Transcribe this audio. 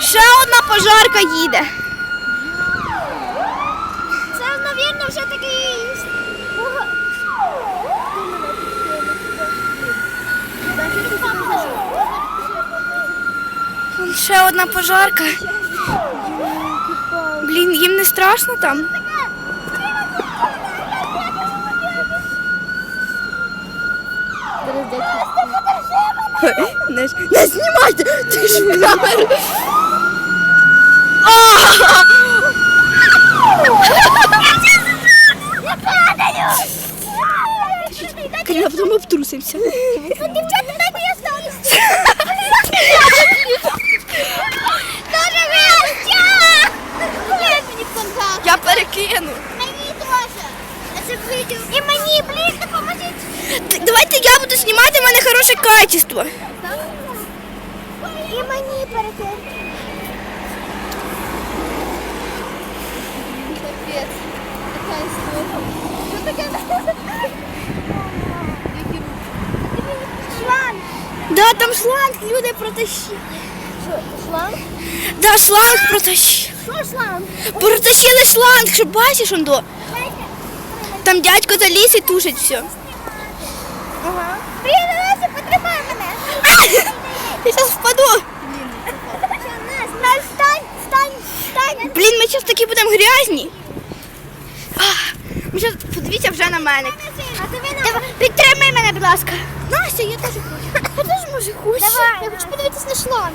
Ще одна пожарка їде. Це, мабуть, вже такий. Вон ще одна пожарка. Блін, їм не страшно там. Перездайте. Не, не знімайте! Ти ж в камеру. А! Я потім обтрусився. Дівчата, дайте я стану. Дуже весело. Ні, мені контакт. Я перекину. Мені теж. А це відео. І мені, блін, допоможіть. Т- Давайте я буду знімати, в Мене хороше качество. І мені. Капець. Така історія. Що таке? Шланг. Да, там шланг люди протащили. Шланг? Да, шланг протащили. Що шланг? Протащили шланг, що бачиш он до. Там дядько заліз і тушить все. Ага. Привіт, Олеся, потримай мене. Я зараз впаду. Настя, встань, встань, встань. Блін, ми зараз такі будемо грязні. Ми зараз, подивіться вже на мене. А ти мене... Підтримай мене, будь ласка. Настя, я теж хочу. Я теж може хочу. Давай, Я хочу подивитись на шланг.